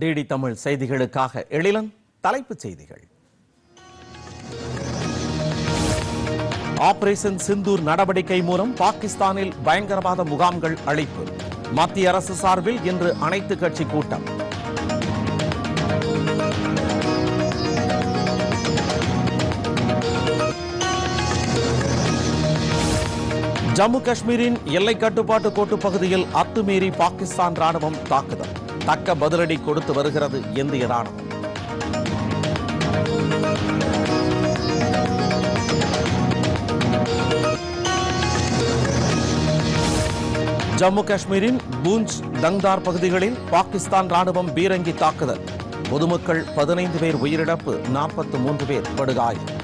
DD Tamil செய்திகளுக்காக எழிலன் தலைப்புச் செய்திகள். ஆபரேஷன் சிந்தூர் நடவடிக்கை மூலம் பாகிஸ்தானில் பயங்கரவாத முகாம்கள் அழிப்பு. மத்திய அரசு சார்பில் இன்று அனைத்து கட்சி கூட்டம். ஜம்மு காஷ்மீரின் எல்லை கட்டுப்பாட்டு கோட்டு பகுதியில் அத்துமீறி பாகிஸ்தான் ராணுவம் தாக்குதல். தக்க பதிலடி கொடுத்து வருகிறது இந்திய ராணுவம் ஜம்மு காஷ்மீரின் பூஞ்ச் தங்தார் பகுதிகளில் பாகிஸ்தான் ராணுவம் பீரங்கி தாக்குதல். பொதுமக்கள் பதினைந்து பேர் உயிரிழப்பு நாற்பத்தி மூன்று பேர் படுகாயம்.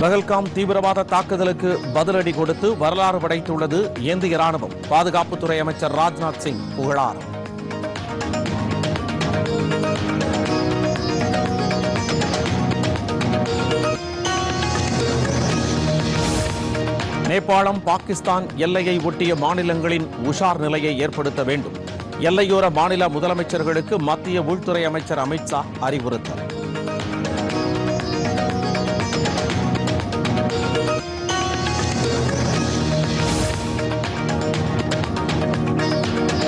பகல்காம் தீவிரவாத தாக்குதலுக்கு பதிலடி கொடுத்து வரலாறு படைத்துள்ளது இந்திய ராணுவம். பாதுகாப்புத்துறை அமைச்சர் ராஜ்நாத் சிங் புகழார் நேபாளம் பாகிஸ்தான் எல்லையை ஒட்டிய மாநிலங்களின் உஷார் நிலையை ஏற்படுத்த வேண்டும். எல்லையோர மாநில முதலமைச்சர்களுக்கு மத்திய உள்துறை அமைச்சர் அமித்ஷா அறிவுறுத்தல்.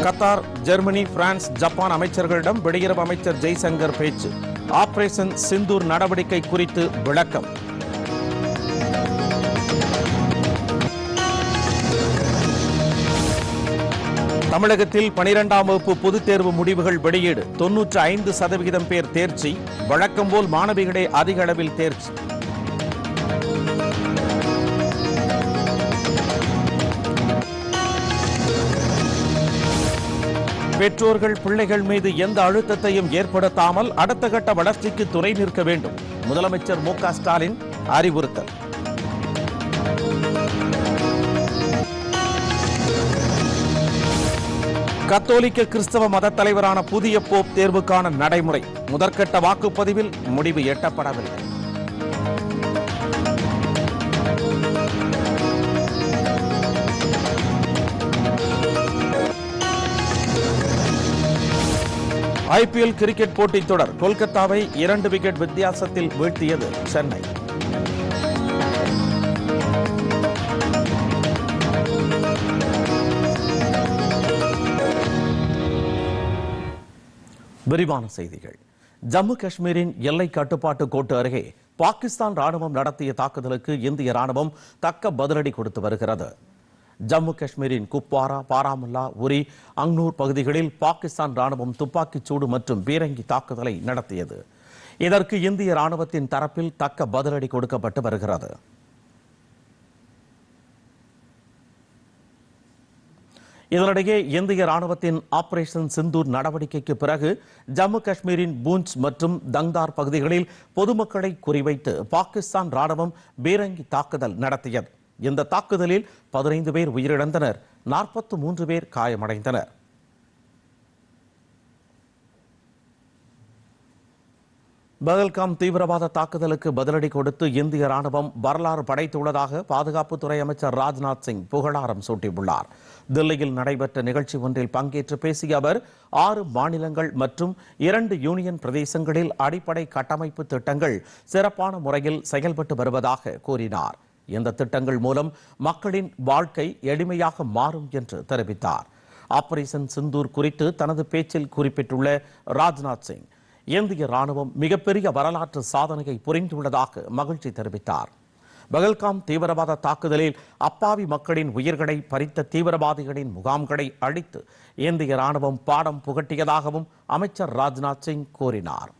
கத்தார் ஜெர்மனி பிரான்ஸ் ஜப்பான் அமைச்சர்களிடம் வெளியுறவு அமைச்சர் ஜெய்சங்கர் பேச்சு. ஆபரேஷன் சிந்தூர் நடவடிக்கை குறித்து விளக்கம். தமிழகத்தில் பனிரெண்டாம் வகுப்பு பொதுத் தேர்வு முடிவுகள் வெளியீடு. தொன்னூற்று ஐந்து சதவிகிதம் பேர் தேர்ச்சி. வழக்கம் போல் மாணவிகளே அதிக அளவில் தேர்ச்சி. பெற்றோர்கள் பிள்ளைகள் மீது எந்த அழுத்தத்தையும் ஏற்படுத்தாமல் அடுத்த கட்ட வளர்ச்சிக்கு துணை நிற்க வேண்டும். முதலமைச்சர் மு க ஸ்டாலின் அறிவுறுத்தல். கத்தோலிக்க கிறிஸ்தவ மத தலைவரான புதிய போப் தேர்வுக்கான நடைமுறை. முதற்கட்ட வாக்குப்பதிவில் முடிவு எட்டப்படவில்லை. ஐபிஎல் கிரிக்கெட் போட்டித் தொடர் கொல்கத்தாவை இரண்டு விக்கெட் வித்தியாசத்தில் வீழ்த்தியது சென்னை. விரிவான செய்திகள். ஜம்மு காஷ்மீரின் எல்லை கட்டுப்பாட்டு கோட்டு அருகே பாகிஸ்தான் ராணுவம் நடத்திய தாக்குதலுக்கு இந்திய ராணுவம் தக்க பதிலடி கொடுத்து வருகிறது. ஜம்மு காஷ்மீரின் குப்வாரா பாராமுல்லா உரி அங்னூர் பகுதிகளில் பாகிஸ்தான் ராணுவம் துப்பாக்கிச் சூடு மற்றும் பீரங்கி தாக்குதலை நடத்தியது. இதற்கு இந்திய ராணுவத்தின் தரப்பில் தக்க பதிலடி கொடுக்கப்பட்டு வருகிறது. இதனிடையே இந்திய ராணுவத்தின் ஆபரேஷன் சிந்தூர் நடவடிக்கைக்கு பிறகு ஜம்மு காஷ்மீரின் பூஞ்ச் மற்றும் தங்தார் பகுதிகளில் பொதுமக்களை குறிவைத்து பாகிஸ்தான் ராணுவம் பீரங்கி தாக்குதல் நடத்தியது. இந்த தாக்குதலில் பதினைந்து பேர் உயிரிழந்தனர். நாற்பத்து மூன்று பேர் காயமடைந்தனர். பகல்காம் தீவிரவாத தாக்குதலுக்கு பதிலடி கொடுத்து இந்திய ராணுவம் வரலாறு படைத்துள்ளதாக பாதுகாப்புத்துறை அமைச்சர் ராஜ்நாத் சிங் புகழாரம் சூட்டியுள்ளார். தில்லியில் நடைபெற்ற நிகழ்ச்சி ஒன்றில் பங்கேற்று பேசிய அவர் ஆறு மாநிலங்கள் மற்றும் இரண்டு யூனியன் பிரதேசங்களில் அடிப்படை கட்டமைப்பு திட்டங்கள் சிறப்பான முறையில் செயல்பட்டு வருவதாக கூறினார். இந்த திட்டங்கள் மூலம் மக்களின் வாழ்க்கை எளிமையாக மாறும் என்று தெரிவித்தார். ஆபரேஷன் சிந்தூர் குறித்து தனது பேச்சில் குறிப்பிட்டுள்ள ராஜ்நாத் சிங் இந்திய ராணுவம் மிகப்பெரிய வரலாற்று சாதனையை புரிந்துள்ளதாக மகிழ்ச்சி தெரிவித்தார். பகல்காம் தீவிரவாத தாக்குதலில் அப்பாவி மக்களின் உயிர்களை பறித்த தீவிரவாதிகளின் முகாம்களை அழித்து இந்திய ராணுவம் பாடம் புகட்டியதாகவும் அமைச்சர் ராஜ்நாத் சிங் கூறினார்.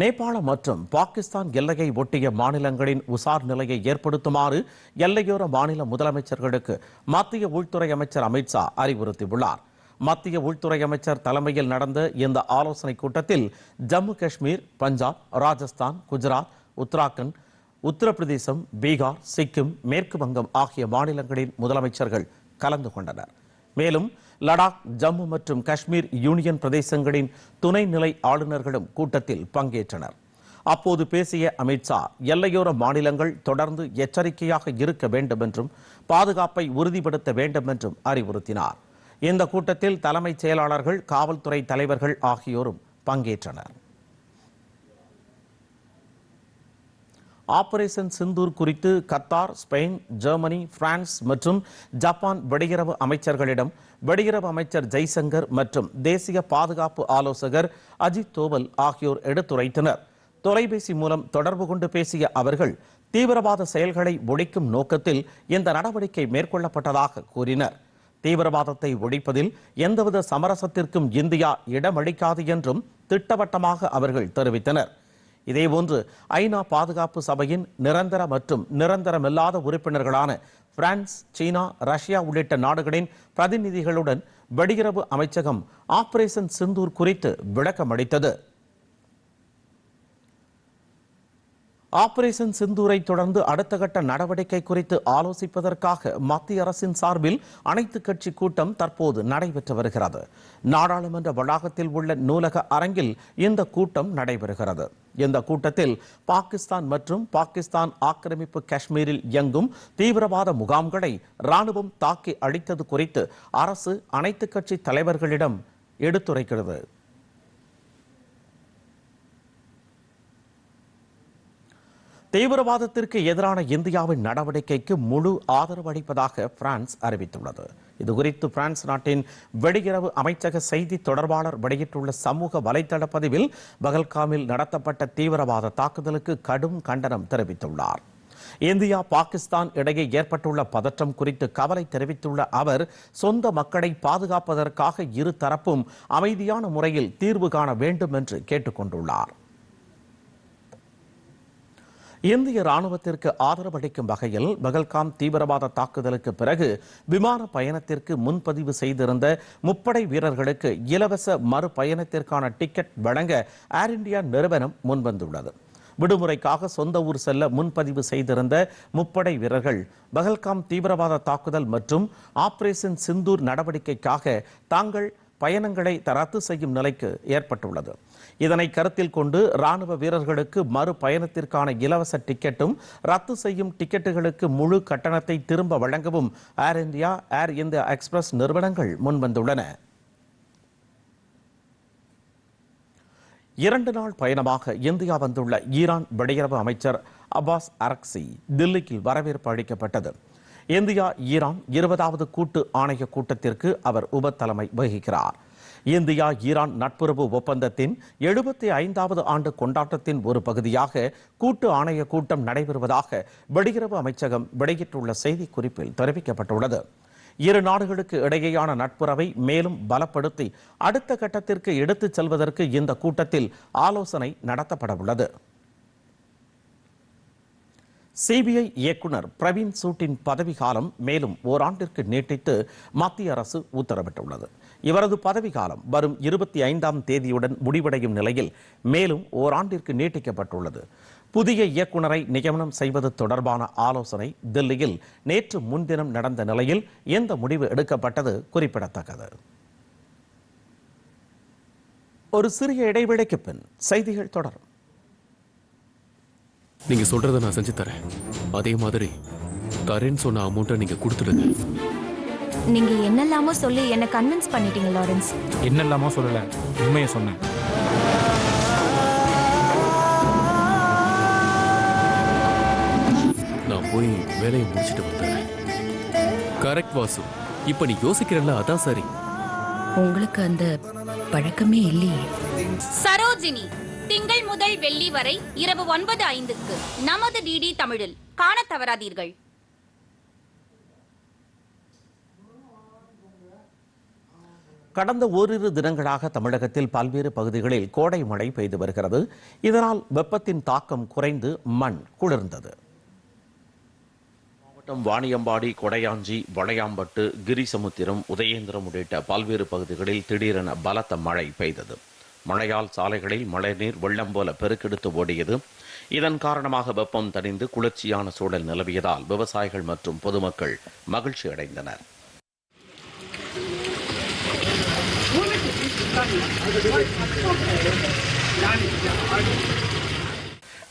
நேபாளம் மற்றும் பாகிஸ்தான் எல்லையை ஒட்டிய மாநிலங்களின் உசார் நிலையை ஏற்படுத்துமாறு எல்லையோர மாநில முதலமைச்சர்களுக்கு மத்திய உள்துறை அமைச்சர் அமித்ஷா அறிவுறுத்தியுள்ளார். மத்திய உள்துறை அமைச்சர் தலைமையில் நடந்த இந்த ஆலோசனைக் கூட்டத்தில் ஜம்மு காஷ்மீர் பஞ்சாப் ராஜஸ்தான் குஜராத் உத்தராகண்ட் உத்தரப்பிரதேசம் பீகார் சிக்கிம் மேற்கு வங்கம் ஆகிய மாநிலங்களின் முதலமைச்சர்கள் கலந்து கொண்டனர். மேலும் லடாக் ஜம்மு மற்றும் காஷ்மீர் யூனியன் பிரதேசங்களின் துணைநிலை ஆளுநர்களும் கூட்டத்தில் பங்கேற்றனர். அப்போது பேசிய அமித்ஷா எல்லையோர மாநிலங்கள் தொடர்ந்து எச்சரிக்கையாக இருக்க வேண்டும் என்றும் பாதுகாப்பை உறுதிப்படுத்த வேண்டும் என்றும் அறிவுறுத்தினார். இந்த கூட்டத்தில் தலைமைச் செயலாளர்கள் காவல்துறை தலைவர்கள் ஆகியோரும் பங்கேற்றனர். ஆபரேஷன் சிந்தூர் குறித்து கத்தார் ஸ்பெயின் ஜெர்மனி பிரான்ஸ் மற்றும் ஜப்பான் வெளியுறவு அமைச்சர்களிடம் வெளியுறவு அமைச்சர் ஜெய்சங்கர் மற்றும் தேசிய பாதுகாப்பு ஆலோசகர் அஜித் தோவல் ஆகியோர் எடுத்துரைத்தனர். தொலைபேசி மூலம் தொடர்பு கொண்டு பேசிய அவர்கள் தீவிரவாத செயல்களை ஒழிக்கும் நோக்கத்தில் இந்த நடவடிக்கை மேற்கொள்ளப்பட்டதாக கூறினர். தீவிரவாதத்தை ஒழிப்பதில் எந்தவித சமரசத்திற்கும் இந்தியா இடமளிக்காது என்றும் திட்டவட்டமாக அவர்கள் தெரிவித்தனர். இதேபோன்று ஐநா பாதுகாப்பு சபையின் நிரந்தர மற்றும் நிரந்தரமில்லாத உறுப்பினர்களான பிரான்ஸ் சீனா ரஷ்யா உள்ளிட்ட நாடுகளின் பிரதிநிதிகளுடன் வெளியுறவு அமைச்சகம் ஆபரேஷன் சிந்தூர் குறித்து விளக்கம் அளித்தது ஆபரேஷன் சிந்தூரை தொடர்ந்து அடுத்த கட்ட நடவடிக்கை குறித்து ஆலோசிப்பதற்காக மத்திய அரசின் சார்பில் அனைத்து கட்சி கூட்டம் தற்போது நடைபெற்று வருகிறது. நாடாளுமன்ற வளாகத்தில் உள்ள நூலக அரங்கில் இந்த கூட்டம் நடைபெறுகிறது. இந்த கூட்டத்தில் பாகிஸ்தான் மற்றும் பாகிஸ்தான் ஆக்கிரமிப்பு காஷ்மீரில் இயங்கும் தீவிரவாத முகாம்களை ராணுவம் தாக்கி அழித்தது குறித்து அரசு அனைத்து கட்சி தலைவர்களிடம் எடுத்துரைக்கிறது. தீவிரவாதத்திற்கு எதிரான இந்தியாவின் நடவடிக்கைக்கு முழு ஆதரவு அளிப்பதாக பிரான்ஸ் அறிவித்துள்ளது. இதுகுறித்து பிரான்ஸ் நாட்டின் வெளியுறவு அமைச்சக செய்தி தொடர்பாளர் வெளியிட்டுள்ள சமூக வலைதள பதிவில் பகல்காமில் நடத்தப்பட்ட தீவிரவாத தாக்குதலுக்கு கடும் கண்டனம் தெரிவித்துள்ளார். இந்தியா பாகிஸ்தான் இடையே ஏற்பட்டுள்ள பதற்றம் குறித்து கவலை தெரிவித்துள்ள அவர் சொந்த மக்களை பாதுகாப்பதற்காக இரு தரப்பும் அமைதியான முறையில் தீர்வு காண வேண்டும் என்று கேட்டுக்கொண்டுள்ளார். இந்திய ராணுவத்திற்கு ஆதரவளிக்கும் வகையில் பகல்காம் தீவிரவாத தாக்குதலுக்கு பிறகு விமான பயணத்திற்கு முன்பதிவு செய்திருந்த முப்படை வீரர்களுக்கு இலவச மறுபயணத்திற்கான டிக்கெட் வழங்க ஏர் இந்தியா நிறுவனம் முன்வந்துள்ளது. விடுமுறைக்காக சொந்த ஊர் செல்ல முன்பதிவு செய்திருந்த முப்படை வீரர்கள் பகல்காம் தீவிரவாத தாக்குதல் மற்றும் ஆபரேஷன் சிந்தூர் நடவடிக்கைக்காக தாங்கள் பயணங்களை ரத்து செய்யும் நிலைக்கு ஏற்பட்டுள்ளது. இதனை கருத்தில் கொண்டு ராணுவ வீரர்களுக்கு மறு பயணத்திற்கான இலவச டிக்கெட்டும் ரத்து செய்யும் டிக்கெட்டுகளுக்கு முழு கட்டணத்தை திரும்ப வழங்கவும் Air India Air India Express நிறுவனங்கள் முன்வந்துள்ளன. இரண்டு நாள் பயணமாக இந்தியா வந்துள்ள ஈரான் வெளியுறவு அமைச்சர் அப்பாஸ் அரக்சி தில்லிக்கு வரவேற்பு அளிக்கப்பட்டது. இந்தியா ஈரான் இருபதாவது கூட்டு ஆணைய கூட்டத்திற்கு அவர் உபத்தலைமை வகிக்கிறார். இந்தியா ஈரான் நட்புறவு ஒப்பந்தத்தின் எழுபத்தி ஐந்தாவது ஆண்டு கொண்டாட்டத்தின் ஒரு பகுதியாக கூட்டு ஆணைய கூட்டம் நடைபெறுவதாக வெளியுறவு அமைச்சகம் வெளியிட்டுள்ள செய்திக்குறிப்பில் தெரிவிக்கப்பட்டுள்ளது. இரு நாடுகளுக்கு இடையேயான நட்புறவை மேலும் பலப்படுத்தி அடுத்த கட்டத்திற்கு எடுத்துச் செல்வதற்கு இந்த கூட்டத்தில் ஆலோசனை நடத்தப்படவுள்ளது. சிபிஐ இயக்குனர் பிரவீன் சூட்டின் பதவிக்காலம் மேலும் ஓராண்டிற்கு நீட்டித்து மத்திய அரசு உத்தரவிட்டுள்ளது. இவரது பதவிக்காலம் வரும் இருபத்தி ஐந்தாம் தேதியுடன் முடிவடையும் நிலையில் மேலும் ஓராண்டிற்கு நீட்டிக்கப்பட்டுள்ளது. புதிய இயக்குனரை நியமனம் செய்வது தொடர்பான ஆலோசனை தில்லியில் நேற்று முன்தினம் நடந்த நிலையில் எந்த முடிவு எடுக்கப்பட்டது குறிப்பிடத்தக்கது. ஒரு சிறிய இடைவேளைக்கு பின் செய்திகள் தொடரும். நீங்க சொல்றதை நான் செஞ்சு தரேன். அதே மாதிரி தரேன்னு சொன்ன அமௌண்ட்டை நீங்க கொடுத்துடுங்க. நீங்க என்னெல்லாமோ சொல்லி என்ன கன்வின்ஸ் பண்ணிட்டீங்க லாரன்ஸ் என்னெல்லாமோ சொல்லல உண்மையை சொன்னேன். நான் போய் வேலையை முடிச்சிட்டு வந்துடுறேன். கரெக்ட் வாசு. இப்ப நீ யோசிக்கிறல்ல அதான் சரி. உங்களுக்கு அந்த பழக்கமே இல்லையே. சரோஜினி திங்கள் முதல் வெள்ளி வரை இரவு ஒன்பது ஐந்துக்கு நமது டிடி தமிழில் காணத் தவறாதீர்கள். கடந்த ஓரிரு தினங்களாக தமிழகத்தில் பல்வேறு பகுதிகளில் கோடை மழை பெய்து வருகிறது. இதனால் வெப்பத்தின் தாக்கம் குறைந்து மண் குளிர்ந்தது. மாவட்டம் வாணியம்பாடி கொடையாஞ்சி வளையாம்பட்டு கிரிசமுத்திரம் உதயேந்திரம் உள்ளிட்ட பல்வேறு பகுதிகளில் திடீரென பலத்த மழை பெய்தது. மழையால் சாலைகளில் மழைநீர் வெள்ளம் போல பெருக்கெடுத்து ஓடியது. இதன் காரணமாக வெப்பம் தணிந்து குளிர்ச்சியான சூழல் நிலவியதால் விவசாயிகள் மற்றும் பொதுமக்கள் மகிழ்ச்சி அடைந்தனர்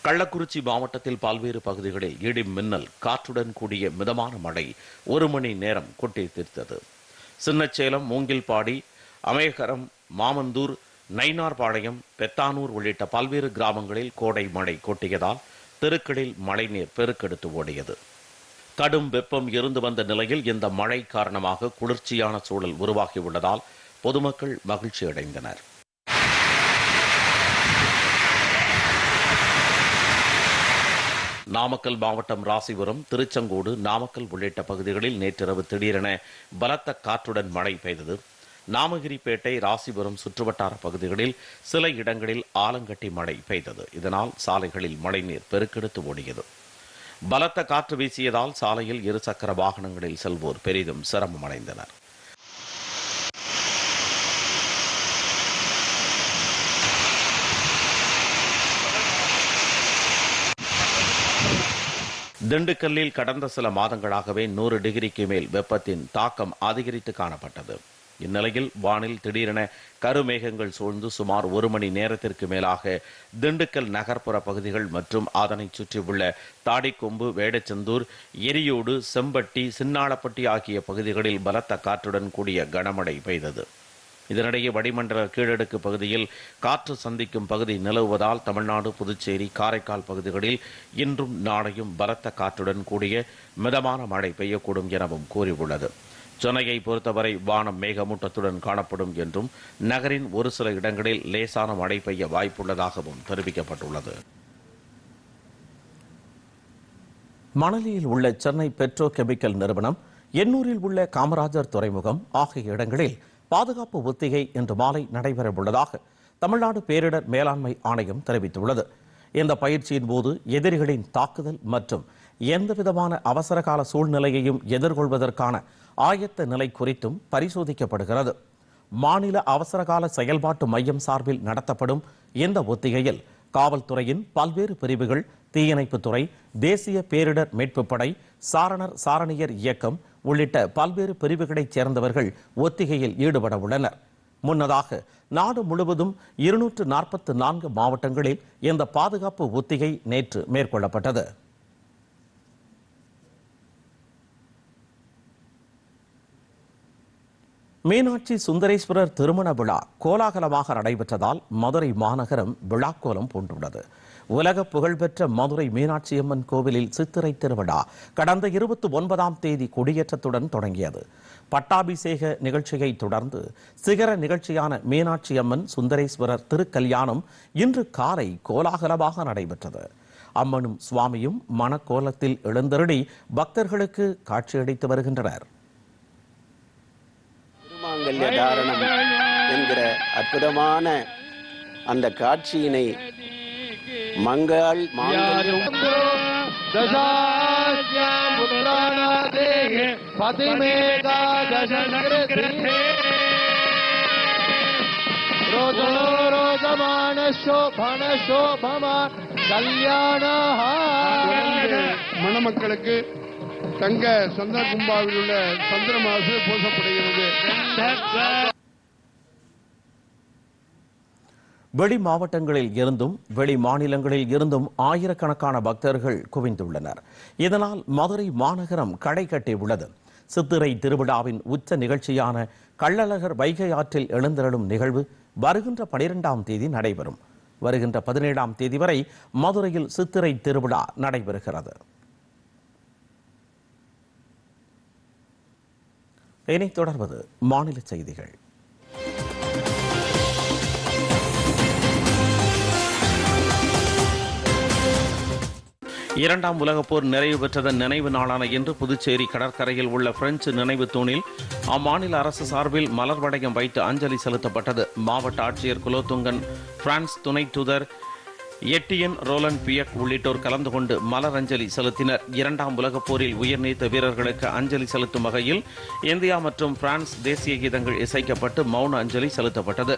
கள்ளக்குறிச்சி மாவட்டத்தில் பல்வேறு பகுதிகளில் இடி மின்னல் காற்றுடன் கூடிய மிதமான மழை ஒரு மணி நேரம் கொட்டி தீர்த்தது. சின்னச்சேலம் மூங்கில்பாடி அமேகரம் மாமந்தூர் நைனார்பாளையம் பெத்தானூர் உள்ளிட்ட பல்வேறு கிராமங்களில் கோடை மழை கொட்டியதால் தெருக்களில் மழைநீர் பெருக்கெடுத்து ஓடியது. கடும் வெப்பம் இருந்து வந்த நிலையில் இந்த மழை காரணமாக குளிர்ச்சியான சூழல் உருவாகியுள்ளதால் பொதுமக்கள் மகிழ்ச்சி அடைந்தனர். நாமக்கல் மாவட்டம் ராசிபுரம் திருச்செங்கோடு நாமக்கல் உள்ளிட்ட பகுதிகளில் நேற்றிரவு திடீரென பலத்த காற்றுடன் மழை பெய்தது. நாமகிரிப்பேட்டை ராசிபுரம் சுற்றுவட்டார பகுதிகளில் சில இடங்களில் ஆலங்கட்டி மழை பெய்தது. இதனால் சாலைகளில் மழைநீர் பெருக்கெடுத்து ஓடியது. பலத்த காற்று வீசியதால் சாலையில் இருசக்கர வாகனங்களில் செல்வோர் பெரிதும் சிரமமடைந்தனர். திண்டுக்கல்லில் கடந்த சில மாதங்களாகவே நூறு டிகிரிக்கு மேல் வெப்பத்தின் தாக்கம் அதிகரித்து காணப்பட்டது. இந்நிலையில் வானில் திடீரென கருமேகங்கள் சூழ்ந்து சுமார் ஒரு மணி நேரத்திற்கு மேலாக திண்டுக்கல் நகர்ப்புற பகுதிகள் மற்றும் அதனைச் சுற்றியுள்ள தாடிக்கொம்பு வேடச்சந்தூர் எரியோடு செம்பட்டி சின்னாளப்பட்டி ஆகிய பகுதிகளில் பலத்த காற்றுடன் கூடிய கனமழை பெய்தது. இதனிடையே வடிமண்டல கீழடுக்கு பகுதியில் காற்று சந்திக்கும் பகுதி நிலவுவதால் தமிழ்நாடு புதுச்சேரி காரைக்கால் பகுதிகளில் இன்றும் நாளையும் பலத்த காற்றுடன் கூடிய மிதமான மழை பெய்யக்கூடும் எனவும் கூறியுள்ளது. சென்னையை பொறுத்தவரை வானம் மேகமூட்டத்துடன் காணப்படும் என்றும் நகரின் ஒரு சில இடங்களில் லேசான மழை பெய்ய வாய்ப்புள்ளதாகவும் தெரிவிக்கப்பட்டுள்ளது. மணலியில் உள்ள சென்னை பெட்ரோ கெமிக்கல் நிறுவனம் எண்ணூரில் உள்ள காமராஜர் துறைமுகம் ஆகிய இடங்களில் பாதுகாப்பு ஒத்திகை இன்று மாலை நடைபெறவுள்ளதாக தமிழ்நாடு பேரிடர் மேலாண்மை ஆணையம் தெரிவித்துள்ளது. இந்த பயிற்சியின் போது எதிரிகளின் தாக்குதல் மற்றும் எந்தவிதமான அவசரகால சூழ்நிலையையும் எதிர்கொள்வதற்கான ஆயத்த நிலை குறித்தும் பரிசோதிக்கப்படுகிறது. மாநில அவசரகால செயல்பாட்டு மையம் சார்பில் நடத்தப்படும் இந்த ஒத்திகையில் காவல்துறையின் பல்வேறு பிரிவுகள் தீயணைப்புத்துறை தேசிய பேரிடர் மீட்புப் படை சாரணர் சாரணியர் இயக்கம் உள்ளிட்ட பல்வேறு பிரிவுகளைச் சேர்ந்தவர்கள் ஒத்திகையில் ஈடுபட உள்ளனர். முன்னதாக நாடு முழுவதும் இருநூற்று நாற்பத்து நான்கு மாவட்டங்களில் இந்த பாதுகாப்பு ஒத்திகை நேற்று மேற்கொள்ளப்பட்டது. மீனாட்சி சுந்தரேஸ்வரர் திருமண விழா கோலாகலமாக நடைபெற்றதால் மதுரை மாநகரம் விழாக்கோலம் பூண்டுள்ளது. உலக புகழ்பெற்ற மதுரை மீனாட்சி அம்மன் கோவிலில் சித்திரை திருவிழா கடந்த இருபத்தி ஒன்பதாம் தேதி கொடியேற்றத்துடன் தொடங்கியது. பட்டாபிஷேக நிகழ்ச்சியை தொடர்ந்து சிகர நிகழ்ச்சியான மீனாட்சி அம்மன் சுந்தரேஸ்வரர் திருக்கல்யாணம் இன்று காலை கோலாகலமாக நடைபெற்றது. அம்மனும் சுவாமியும் மணக்கோலத்தில் எழுந்தருளி பக்தர்களுக்கு காட்சியளித்து வருகின்றனர். திருமாங்கல்ய தாரணம் என்கிற அற்புதமான அந்த காட்சியினை மங்கள் மாங்கல்யம். தொடர்ந்து மணமக்களுக்கு தங்க சந்திர கும்பாவில் உள்ள சந்திரமாசு பூசப்படுகிறது. வெளி மாவட்டங்களில் இருந்தும் வெளி மாநிலங்களில் இருந்தும் ஆயிரக்கணக்கான பக்தர்கள் குவிந்துள்ளனர். இதனால் மதுரை மாநகரம் களை கட்டியுள்ளது சித்திரை திருவிழாவின் உச்ச நிகழ்ச்சியான கள்ளழகர் வைகை ஆற்றில் எழுந்தருளும் நிகழ்வு வருகின்ற பனிரெண்டாம் தேதி நடைபெறும். வருகின்ற பதினேழாம் தேதி வரை மதுரையில் சித்திரை திருவிழா நடைபெறுகிறது. இனி தொடர்வது மாநில செய்திகள். இரண்டாம் உலகப் போர் நிறைவு பெற்றதன் நினைவு நாளான இன்று புதுச்சேரி கடற்கரையில் உள்ள பிரெஞ்சு நினைவு தூணில் அம்மாநில அரசு சார்பில் மலர் வளையம் வைத்து அஞ்சலி செலுத்தப்பட்டது. மாவட்ட ஆட்சியர் குலோத்துங்கன் பிரான்ஸ் துணை தூதர் எட்டியன் ரோலன் பியக் உள்ளிட்டோர் கலந்து கொண்டு மலர் அஞ்சலி செலுத்தினர். இரண்டாம் உலகப் போரில் உயிர் நீத்த வீரர்களுக்கு அஞ்சலி செலுத்தும் வகையில் இந்தியா மற்றும் பிரான்ஸ் தேசிய கீதங்கள் இசைக்கப்பட்டு மௌன அஞ்சலி செலுத்தப்பட்டது.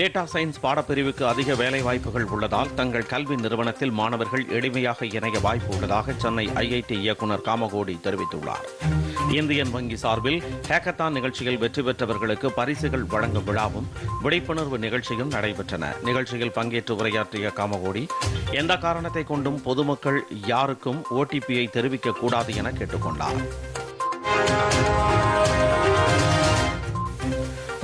டேட்டா சயின்ஸ் பாடப்பிரிவுக்கு அதிக வேலை வாய்ப்புகள் உள்ளதால் தங்கள் கல்வி நிறுவனத்தில் மாணவர்கள் எளிமையாக இணைய வாய்ப்பு உள்ளதாக சென்னை ஐஐடி இயக்குனர் காமகோடி தெரிவித்துள்ளார். இந்தியன் வங்கி சார்பில் ஹேக்கத்தான் நிகழ்ச்சியில் வெற்றி பெற்றவர்களுக்கு பரிசுகள் வழங்கும் விழாவும் விழிப்புணர்வு நிகழ்ச்சியும் நடைபெற்றன. நிகழ்ச்சியில் பங்கேற்று உரையாற்றிய காமகோடி எந்த காரணத்தை கொண்டும் பொதுமக்கள் யாருக்கும் ஓடிபியை தெரிவிக்கக்கூடாது என கேட்டுக்கொண்டார்.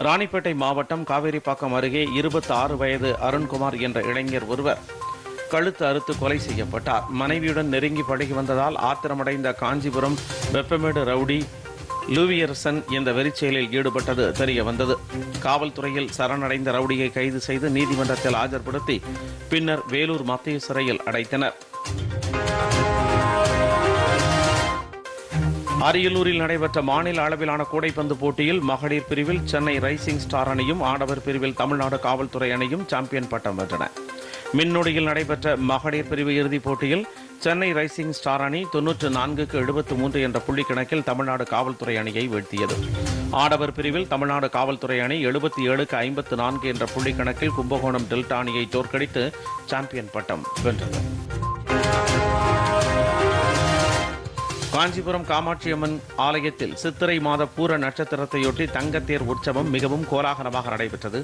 ராணிப்பேட்டை மாவட்டம் காவேரிப்பாக்கம் அருகே இருபத்தி ஆறு வயது அருண்குமார் என்ற இளைஞர் ஒருவர் கழுத்து அறுத்து கொலை செய்யப்பட்டார். மனைவியுடன் நெருங்கி பழகி வந்ததால் ஆத்திரமடைந்த காஞ்சிபுரம் வெப்பமேடு ரவுடி லூவியர்சன் இந்த வெறிச்செயலில் ஈடுபட்டது தெரிய வந்தது. காவல்துறையில் சரணடைந்த ரவுடியை கைது செய்து நீதிமன்றத்தில் ஆஜர்படுத்தி பின்னர் வேலூர் மத்திய சிறையில் அடைத்தனர். அரியலூரில் நடைபெற்ற மாநில அளவிலான கூடைப்பந்து போட்டியில் மகளிர் பிரிவில் சென்னை ரைசிங் ஸ்டார் அணியும் ஆடவர் பிரிவில் தமிழ்நாடு காவல்துறை அணியும் சாம்பியன் பட்டம் வென்றன. மின்னொடியில் நடைபெற்ற மகளிர் பிரிவு இறுதிப் போட்டியில் சென்னை ரைசிங் ஸ்டார் அணி தொன்னூற்று நான்குக்கு எழுபத்து மூன்று என்ற புள்ளி கணக்கில் தமிழ்நாடு காவல்துறை அணியை வீழ்த்தியது. ஆடவர் பிரிவில் தமிழ்நாடு காவல்துறை அணி எழுபத்தி ஏழுக்கு ஐம்பத்து நான்கு என்ற புள்ளி கணக்கில் கும்பகோணம் டெல்டா அணியை தோற்கடித்து சாம்பியன் பட்டம் வென்றது. காஞ்சிபுரம் காமாட்சியம்மன் ஆலயத்தில் சித்திரை மாத பூர நட்சத்திரத்தையொட்டி தங்கத்தேர் உற்சவம் மிகவும் கோலாகலமாக நடைபெற்றது.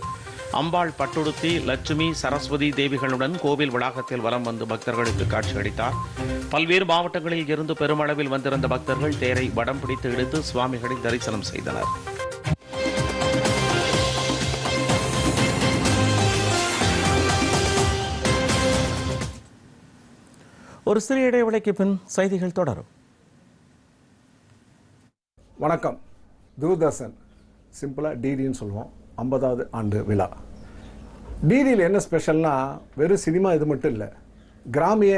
அம்பாள் பட்டுடுத்தி லட்சுமி சரஸ்வதி தேவிகளுடன் கோவில் வளாகத்தில் வலம் வந்து பக்தர்களுக்கு காட்சி அளித்தார். பல்வேறு மாவட்டங்களில் இருந்து பெருமளவில் வந்திருந்த பக்தர்கள் தேரை வடம் பிடித்து இழுத்து சுவாமிகளை தரிசனம் செய்தனர். ஒரு சிறிய இடைவெளிக்கு பின் செய்திகள் தொடரும். வணக்கம். தூர்தர்ஷன். சிம்பிளாக டிடின்னு சொல்லுவோம். ஐம்பதாவது ஆண்டு விழா. டிடியில் என்ன ஸ்பெஷல்னா வெறும் சினிமா இது மட்டும் இல்லை கிராமிய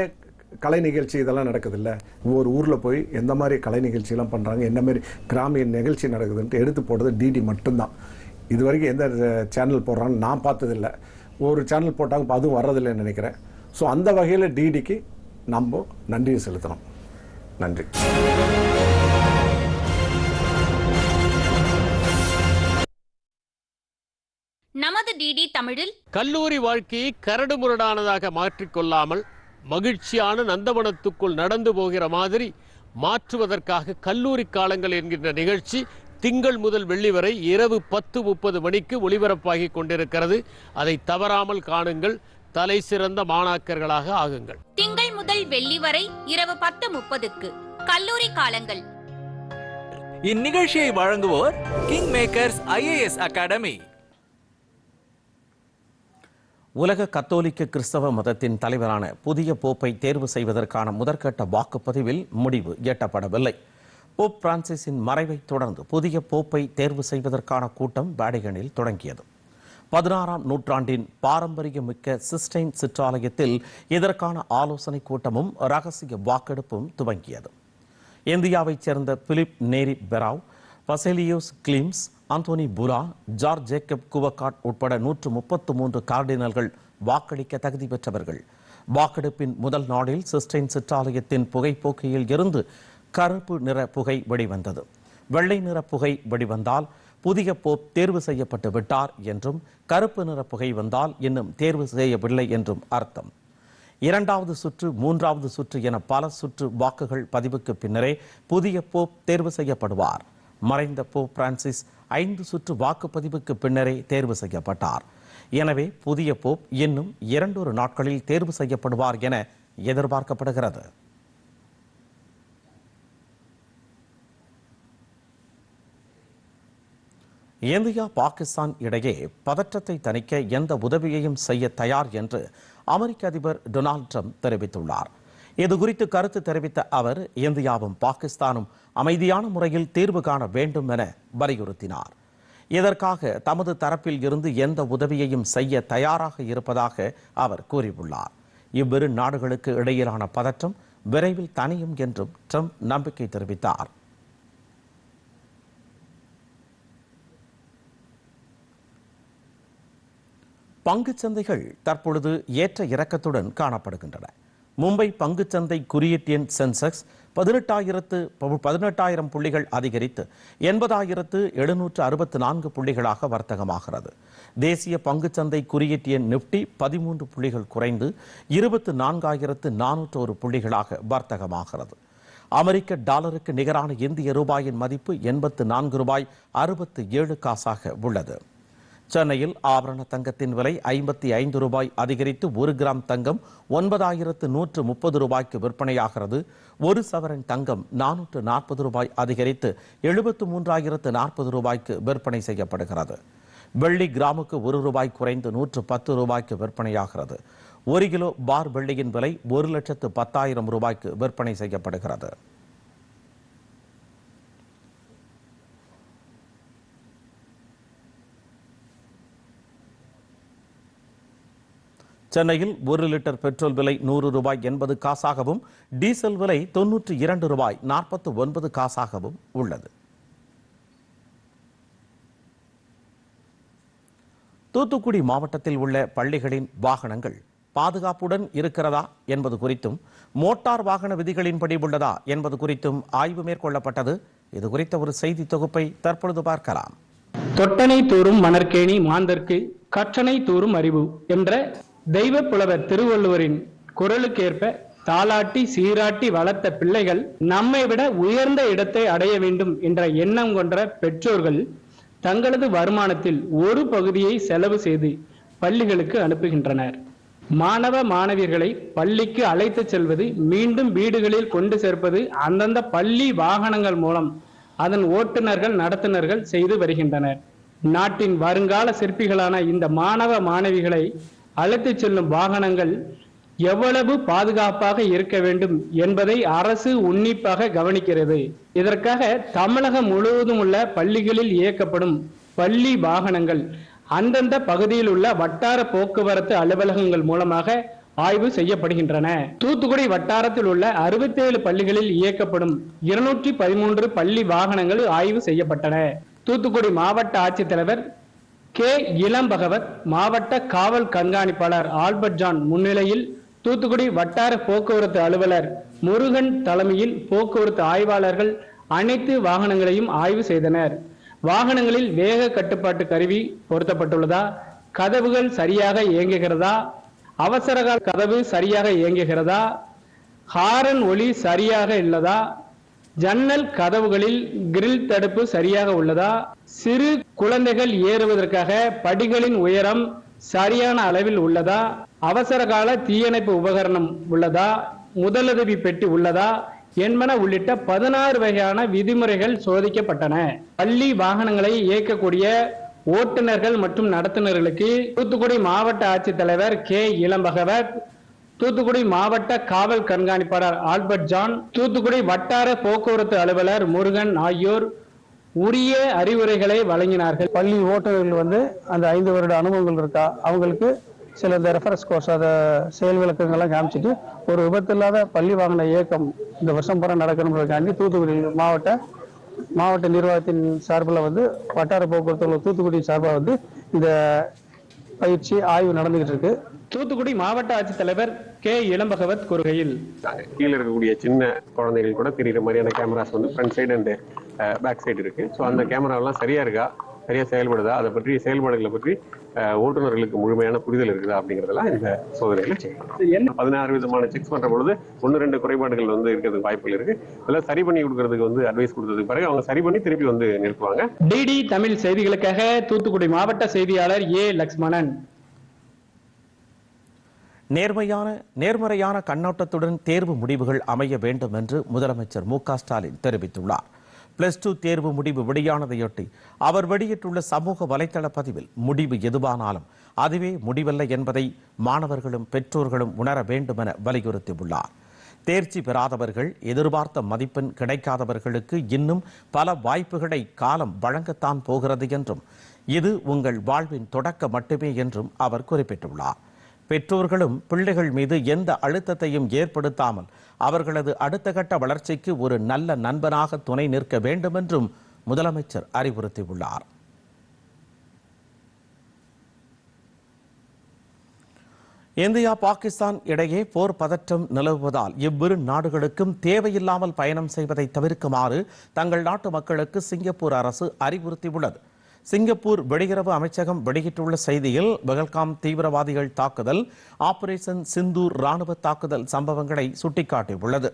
கலை நிகழ்ச்சி இதெல்லாம் நடக்குது இல்லை ஒவ்வொரு ஊரில் போய் எந்த மாதிரி கலை நிகழ்ச்சியெல்லாம் பண்ணுறாங்க என்ன மாதிரி கிராமிய நிகழ்ச்சி நடக்குதுன்ட்டு எடுத்து போடுறது டிடி மட்டும்தான். இது வரைக்கும் எந்த சேனல் போடுறான்னு நான் பார்த்ததில்ல. ஒரு சேனல் போட்டாங்க அதுவும் வர்றதில்லைன்னு நினைக்கிறேன். ஸோ அந்த வகையில் டிடிக்கு நம்ம நன்றியை செலுத்தணும். நன்றி. நமது டிடி தமிழில் கல்லூரி வாழ்க்கையை கரடுமுரடானதாக மாற்றிக்கொள்ளாமல் மகிழ்ச்சியான நந்தவனத்துக்குள் நடந்து போகிற மாதிரி மாற்றுவதற்காக கல்லூரி காலங்கள் என்கின்ற நிகழ்ச்சி திங்கள் முதல் வெள்ளி வரை இரவு பத்து முப்பது மணிக்கு ஒளிபரப்பாகி கொண்டிருக்கிறது. அதை தவறாமல் காணுங்கள். தலை சிறந்த மாணாக்கர்களாக ஆகுங்கள். திங்கள் முதல் வெள்ளி வரை இரவு பத்து முப்பதுக்கு கல்லூரி காலங்கள். இந்நிகழ்ச்சியை வழங்குவோர் கிங் மேக்கர்ஸ் ஐஏஎஸ் அகாடமி உலக கத்தோலிக்க கிறிஸ்தவ மதத்தின் தலைவரான புதிய போப்பை தேர்வு செய்வதற்கான முதற்கட்ட வாக்குப்பதிவில் முடிவு எட்டப்படவில்லை. போப் பிரான்சிஸின் மறைவைத் தொடர்ந்து புதிய போப்பை தேர்வு செய்வதற்கான கூட்டம் வேடிகனில் தொடங்கியது. பதினாறாம் நூற்றாண்டின் பாரம்பரியமிக்க சிஸ்டைன் சிற்றாலயத்தில் இதற்கான ஆலோசனை கூட்டமும் ரகசிய வாக்கெடுப்பும் துவங்கியது. இந்தியாவைச் சேர்ந்த Philip Neri Ferrao Baselios Cleemis Anthony Poola George Jacob Koovakad உட்பட நூற்று முப்பத்து மூன்று கார்டினல்கள் வாக்களிக்க தகுதி பெற்றவர்கள். வாக்கெடுப்பின் முதல் நாளில் சிஸ்டைன் சிற்றாலயத்தின் புகைப்போக்கியில் இருந்து கருப்பு நிற புகை வெளிவந்தது. வெள்ளை நிற புகை வெளிவந்தால் புதிய போப் தேர்வு செய்யப்பட்டு விட்டார் என்றும் கருப்பு நிற புகை வந்தால் இன்னும் தேர்வு செய்யவில்லை என்றும் அர்த்தம். இரண்டாவது சுற்று மூன்றாவது சுற்று என பல சுற்று வாக்குகள் பதிவுக்கு பின்னரே புதிய போப் தேர்வு செய்யப்படுவார். மறைந்த போப் பிரான்சிஸ் ஐந்து சுற்று வாக்குப்பதிவுக்கு பின்னரே தேர்வு செய்யப்பட்டார். எனவே புதிய போப் இன்னும் இரண்டொரு நாட்களில் தேர்வு செய்யப்படுவார் என எதிர்பார்க்கப்படுகிறது. இந்தியா பாகிஸ்தான் இடையே பதற்றத்தை தணிக்க எந்த உதவியையும் செய்ய தயார் என்று அமெரிக்க அதிபர் டொனால்ட் ட்ரம்ப் தெரிவித்துள்ளார். இது குறித்து கருத்து தெரிவித்த அவர் இந்தியாவும் பாகிஸ்தானும் அமைதியான முறையில் தீர்வு காண வேண்டும் என வலியுறுத்தினார். இதற்காக தமது தரப்பில் இருந்து எந்த உதவியையும் செய்ய தயாராக இருப்பதாக அவர் கூறியுள்ளார். இவ்விரு நாடுகளுக்கு இடையிலான பதற்றம் விரைவில் தனியும் என்றும் ட்ரம்ப் நம்பிக்கை தெரிவித்தார். பங்குச் சந்தைகள் தற்பொழுது ஏற்ற இறக்கத்துடன் காணப்படுகின்றன. மும்பை பங்குச்சந்தை குறியீட்டு எண் சென்செக்ஸ் பதினெட்டாயிரத்து பதினெட்டாயிரம் புள்ளிகள் அதிகரித்து எண்பதாயிரத்து எழுநூற்று அறுபத்து நான்கு புள்ளிகளாக வர்த்தகமாகிறது. தேசிய பங்குச்சந்தை குறியீட்டு எண் நிப்டி பதிமூன்று புள்ளிகள் குறைந்து இருபத்து நான்காயிரத்து நானூற்று ஒரு புள்ளிகளாக வர்த்தகமாகிறது. அமெரிக்க டாலருக்கு நிகரான இந்திய ரூபாயின் மதிப்பு எண்பத்து நான்கு ரூபாய் அறுபத்து ஏழு காசாக உள்ளது. சென்னையில் ஆபரண தங்கத்தின் விலை ஐம்பத்தி ஐந்து ரூபாய் அதிகரித்து ஒரு கிராம் தங்கம் ஒன்பதாயிரத்து நூற்று முப்பது ரூபாய்க்கு விற்பனையாகிறது. ஒரு சவரன் தங்கம் நானூற்று நாற்பது ரூபாய் அதிகரித்து எழுபத்து மூன்றாயிரத்து நாற்பது ரூபாய்க்கு விற்பனை செய்யப்படுகிறது. வெள்ளி கிராமுக்கு ஒரு ரூபாய் குறைந்து நூற்று பத்து ரூபாய்க்கு விற்பனையாகிறது. ஒரு கிலோ பார் வெள்ளியின் விலை ஒரு லட்சத்து பத்தாயிரம் ரூபாய்க்கு விற்பனை செய்யப்படுகிறது. சென்னையில் ஒரு லிட்டர் பெட்ரோல் விலை நூறு ரூபாய் எண்பது காசாகவும் டீசல் விலை தொன்னூற்றி இரண்டு ரூபாய் நாற்பத்து ஒன்பது காசாகவும் உள்ளது. தூத்துக்குடி மாவட்டத்தில் உள்ள பள்ளிகளின் வாகனங்கள் பாதுகாப்புடன் இருக்கிறதா என்பது குறித்தும் மோட்டார் வாகன விதிகளின்படி உள்ளதா என்பது குறித்தும் ஆய்வு மேற்கொள்ளப்பட்டது. இது குறித்த ஒரு செய்தி தொகுப்பை தற்பொழுது பார்க்கலாம். தொட்டனை தோறும் மணற்கேணி மாந்தர்க்கு கற்றனை தோறும் அறிவு என்ற தெய்வ புலவர் திருவள்ளுவரின் குரலுக்கேற்ப தாளாட்டி சீராட்டி வளர்த்த பிள்ளைகள் நம்மை விட உயர்ந்த இடத்தை அடைய வேண்டும் என்ற எண்ணம் கொண்ட பெற்றோர்கள் தங்களது வருமானத்தில் ஒரு பகுதியை செலவு செய்து பள்ளிகளுக்கு அனுப்புகின்றனர். மாணவ மாணவியர்களை பள்ளிக்கு அழைத்துச் செல்வது மீண்டும் வீடுகளில் கொண்டு சேர்ப்பது அந்தந்த பள்ளி வாகனங்கள் மூலம் அதன் ஓட்டுநர்கள் நடத்துனர்கள் செய்து வருகின்றனர். நாட்டின் வருங்கால சிற்பிகளான இந்த மாணவ மாணவிகளை அழைத்து செல்லும் வாகனங்கள் எவ்வளவு பாதுகாப்பாக இருக்க வேண்டும் என்பதை அரசு உன்னிப்பாக கவனிக்கிறது. இதற்காக தமிழகம் முழுவதும் உள்ள பள்ளிகளில் இயக்கப்படும் பள்ளி வாகனங்கள் அந்தந்த பகுதியில் உள்ள வட்டார போக்குவரத்து அலுவலகங்கள் மூலமாக ஆய்வு செய்யப்படுகின்றன. தூத்துக்குடி வட்டாரத்தில் உள்ள அறுபத்தேழு பள்ளிகளில் இயக்கப்படும் இருநூற்றி பதிமூன்று பள்ளி வாகனங்கள் ஆய்வு செய்யப்பட்டன. தூத்துக்குடி மாவட்ட ஆட்சித்தலைவர் கே. இளம்பகவத் மாவட்ட காவல் கண்காணிப்பாளர் ஆல்பர்ட் ஜான் முன்னிலையில் தூத்துக்குடி வட்டார போக்குவரத்து அலுவலர் முருகன் தலைமையில் போக்குவரத்து ஆய்வாளர்கள் அனைத்து வாகனங்களையும் ஆய்வு செய்தனர். வாகனங்களில் வேக கட்டுப்பாட்டு கருவி பொருத்தப்பட்டுள்ளதா? கதவுகள் சரியாக இயங்குகிறதா? அவசரகால் கதவு சரியாக இயங்குகிறதா? ஹாரன் ஒளி சரியாக இல்லதா? ஜன்னல் கதவுகளில் கிரில் தடுப்பு சரியாக உள்ளதா? சிறு குழந்தைகள் ஏறுவதற்காக படிகளின் உயரம் சரியான அளவில் உள்ளதா? அவசர கால தீயணைப்பு உபகரணம் உள்ளதா? முதலுதவி பெட்டி உள்ளதா? என்பன உள்ளிட்ட பதினாறு வகையான விதிமுறைகள் சோதிக்கப்பட்டன. பள்ளி வாகனங்களை இயக்கக்கூடிய ஓட்டுநர்கள் மற்றும் நடத்துனர்களுக்கு தூத்துக்குடி மாவட்ட ஆட்சித்தலைவர் கே இளம்பகவர் தூத்துக்குடி மாவட்ட காவல் கண்காணிப்பாளர் ஆல்பர்ட் ஜான் தூத்துக்குடி வட்டார போக்குவரத்து அலுவலர் முருகன் ஆகியோர் உரிய அறிவுரைகளை வழங்கினார்கள். பள்ளி ஓட்டுநர்கள் வந்து அந்த ஐந்து வருட அனுபவங்கள் இருக்கா அவங்களுக்கு சில இந்த ரெஃபரன்ஸ் கோர்ஸ் அதை செயல் விளக்கங்கள்லாம் காமிச்சிட்டு ஒரு விபத்து இல்லாத பள்ளி வாங்கின இயக்கம் இந்த வருஷம் பூரா நடக்கணுன்றதுக்காண்டி தூத்துக்குடி மாவட்ட மாவட்ட நிர்வாகத்தின் சார்பில் வந்து வட்டார போக்குவரத்து தூத்துக்குடி சார்பாக வந்து இந்த பயிற்சி ஆய்வு நடந்துகிட்டு இருக்கு. தூத்துக்குடி மாவட்ட ஆட்சித்தலைவர் கே. இளம்பகவத் கூறுகையில் கீழே இருக்கக்கூடிய சின்ன குழந்தைகள் கூட தெரியுற மாதிரியான கேமராஸ் வந்து front side and back side இருக்கு. ஸோ அந்த கேமராலாம் சரியா இருக்கா? சரியா செயல்படுதா? அதை பற்றி செயல்பாடுகளை பற்றி அஹ், ஓட்டுநர்களுக்கு முழுமையான புரிதல் இருக்குதா அப்படிங்கறதெல்லாம் இந்த சோதனைகளை செய்யணும் பதினாறு விதமான செக்ஸ் பண்ற பொழுது ஒன்று ரெண்டு குறைபாடுகள் வந்து இருக்கிறதுக்கு வாய்ப்புகள் இருக்கு. இதெல்லாம் சரி பண்ணி கொடுக்கறதுக்கு வந்து அட்வைஸ் கொடுத்ததுக்கு பிறகு அவங்க சரி பண்ணி திருப்பி வந்து நிறுத்துவாங்க. டிடி தமிழ் செய்திகளுக்காக தூத்துக்குடி மாவட்ட செய்தியாளர் ஏ. லக்ஷ்மணன். நேர்மையான நேர்மறையான கண்ணோட்டத்துடன் தேர்வு முடிவுகள் அமைய வேண்டும் என்று முதலமைச்சர் மு ஸ்டாலின் தெரிவித்துள்ளார். பிளஸ் டூ தேர்வு முடிவு வெளியானதையொட்டி அவர் வெளியிட்டுள்ள சமூக வலைதள பதிவில் முடிவு எதுவானாலும் அதுவே முடிவல்ல என்பதை மாணவர்களும் பெற்றோர்களும் உணர வேண்டும் என வலியுறுத்தியுள்ளார். தேர்ச்சி பெறாதவர்கள் எதிர்பார்த்த மதிப்பெண் கிடைக்காதவர்களுக்கு இன்னும் பல வாய்ப்புகளை காலம் வழங்கத்தான் போகிறது என்றும் இது உங்கள் வாழ்வின் தொடக்க மட்டுமே என்றும் அவர் குறிப்பிட்டுள்ளார். பெற்றோர்களும் பிள்ளைகள் மீது எந்த அழுத்தத்தையும் ஏற்படுத்தாமல் அவர்களது அடுத்த கட்ட வளர்ச்சிக்கு ஒரு நல்ல நண்பனாக துணை நிற்க வேண்டும் என்றும் முதலமைச்சர் அறிவுறுத்தியுள்ளார். இந்தியா பாகிஸ்தான் இடையே போர் பதற்றம் நிலவுவதால் இவ்விரு நாடுகளுக்கும் தேவையில்லாமல் பயணம் செய்வதை தவிர்க்குமாறு தங்கள் நாட்டு மக்களுக்கு சிங்கப்பூர் அரசு அறிவுறுத்தியுள்ளது. சிங்கப்பூர் வெளியுறவு அமைச்சகம் வெளியிட்டுள்ள செய்தியில் பகல்காம் தீவிரவாதிகள் தாக்குதல் ஆபரேஷன் சிந்தூர் ராணுவ தாக்குதல் சம்பவங்களை சுட்டிக்காட்டியுள்ளது.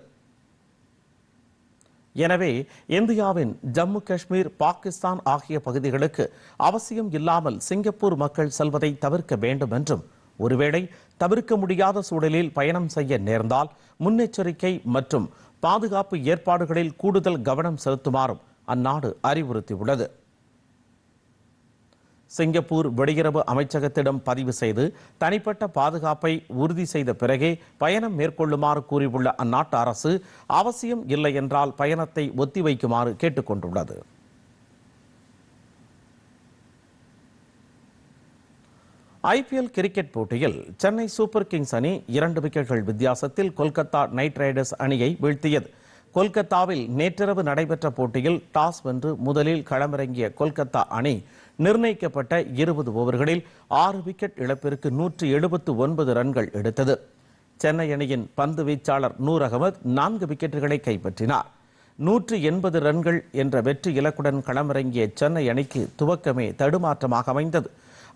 எனவே இந்தியாவின் ஜம்மு காஷ்மீர் பாகிஸ்தான் ஆகிய பகுதிகளுக்கு அவசியம் இல்லாமல் சிங்கப்பூர் மக்கள் செல்வதை தவிர்க்க வேண்டும் என்றும் ஒருவேளை தவிர்க்க முடியாத சூழலில் பயணம் செய்ய நேர்ந்தால் முன்னெச்சரிக்கை மற்றும் பாதுகாப்பு ஏற்பாடுகளில் கூடுதல் கவனம் செலுத்துமாறும் அந்நாடு அறிவுறுத்தியுள்ளது. சிங்கப்பூர் வெளியுறவு அமைச்சகத்திடம் பதிவு செய்து தனிப்பட்ட பாதுகாப்பை உறுதி செய்த பிறகே பயணம் மேற்கொள்ளுமாறு கூறியுள்ள அந்நாட்டு அரசு அவசியம் இல்லை என்றால் பயணத்தை ஒத்திவைக்குமாறு கேட்டுக்கொண்டுள்ளது. ஐபிஎல் கிரிக்கெட் போட்டியில் சென்னை சூப்பர் கிங்ஸ் அணி இரண்டு விக்கெட்டுகள் வித்தியாசத்தில் கொல்கத்தா நைட் ரைடர்ஸ் அணியை வீழ்த்தியது. கொல்கத்தாவில் நேற்றிரவு நடைபெற்ற போட்டியில் டாஸ் வென்று முதலில் களமிறங்கிய கொல்கத்தா அணி நிர்ணயிக்கப்பட்ட இருபது ஓவர்களில் ஆறு விக்கெட் இழப்பிற்கு நூற்றி எழுபத்து ஒன்பது ரன்கள் எடுத்தது. சென்னை அணியின் பந்து வீச்சாளர் நூர் அகமது நான்கு விக்கெட்டுகளை கைப்பற்றினார். நூற்று எண்பது ரன்கள் என்ற வெற்றி இலக்குடன் களமிறங்கிய சென்னை அணிக்கு துவக்கமே தடுமாற்றமாக அமைந்தது.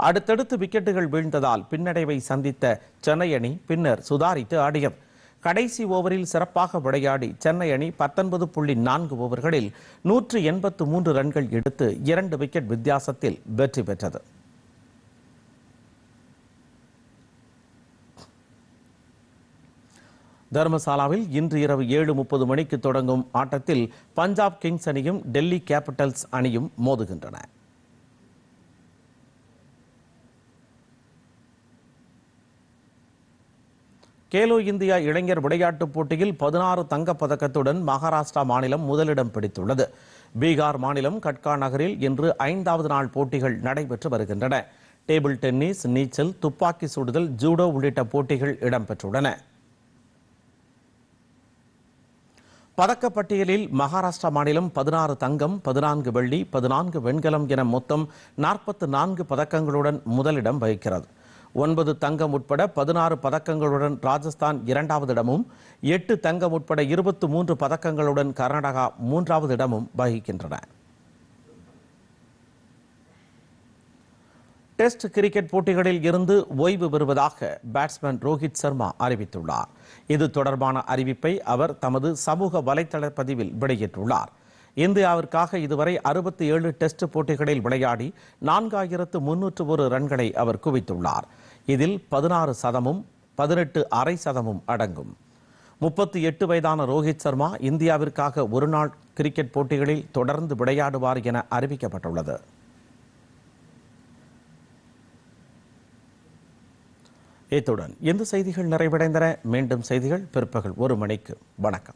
அடுத்தடுத்து விக்கெட்டுகள் வீழ்ந்ததால் பின்னடைவை சந்தித்த சென்னை அணி பின்னர் சுதாரித்து ஆடியது. கடைசி ஓவரில் சிறப்பாக விளையாடி சென்னை அணி பத்தொன்பது புள்ளி நான்கு ஓவர்களில் நூற்று எண்பத்து மூன்று ரன்கள் எடுத்து இரண்டு விக்கெட் வித்தியாசத்தில் வெற்றி பெற்றது. தர்மசாலாவில் இன்று இரவு ஏழு முப்பது மணிக்கு தொடங்கும் ஆட்டத்தில் பஞ்சாப் கிங்ஸ் அணியும் டெல்லி கேபிட்டல்ஸ் அணியும் மோதுகின்றன. கேலோ இந்தியா இளைஞர் விளையாட்டுப் போட்டியில் பதினாறு தங்கப் பதக்கத்துடன் மகாராஷ்டிரா மாநிலம் முதலிடம் பிடித்துள்ளது. பீகார் மாநிலம் கட்கா நகரில் இன்று ஐந்தாவது நாள் போட்டிகள் நடைபெற்று வருகின்றன. டேபிள் டென்னிஸ் நீச்சல் துப்பாக்கி சுடுதல் ஜூடோ உள்ளிட்ட போட்டிகள் இடம்பெற்றுள்ளன. பதக்கப்பட்டியலில் மகாராஷ்டிரா மாநிலம் பதினாறு தங்கம் பதினான்கு வெள்ளி பதினான்கு வெண்கலம் என மொத்தம் நாற்பத்து நான்கு பதக்கங்களுடன் முதலிடம் வகிக்கிறது. ஒன்பது தங்கம் உட்பட பதினாறு பதக்கங்களுடன் ராஜஸ்தான் இரண்டாவது இடமும் எட்டு தங்கம் உட்பட இருபத்து மூன்று பதக்கங்களுடன் கர்நாடகா மூன்றாவது இடமும் வகிக்கின்றன. டெஸ்ட் கிரிக்கெட் போட்டிகளில் இருந்து ஓய்வு பெறுவதாக பேட்ஸ்மேன் ரோஹித் சர்மா அறிவித்துள்ளார். இது தொடர்பான அறிவிப்பை அவர் தமது சமூக வலைதள பதிவில் வெளியிட்டுள்ளார். இந்தியாவிற்காக இதுவரை அறுபத்தி ஏழு டெஸ்ட் போட்டிகளில் விளையாடி நான்காயிரத்து முன்னூற்று ஒரு ரன்களை அவர் குவித்துள்ளார். இதில் பதினாறு சதமும் பதினெட்டு அரை சதமும் அடங்கும். முப்பத்தி எட்டு வயதான ரோஹித் சர்மா இந்தியாவிற்காக ஒருநாள் கிரிக்கெட் போட்டிகளில் தொடர்ந்து விளையாடுவார் என அறிவிக்கப்பட்டுள்ளது. இத்துடன் இந்த செய்திகள் நிறைவடைந்தன. மீண்டும் செய்திகள் பிற்பகல் ஒரு மணிக்கு. வணக்கம்.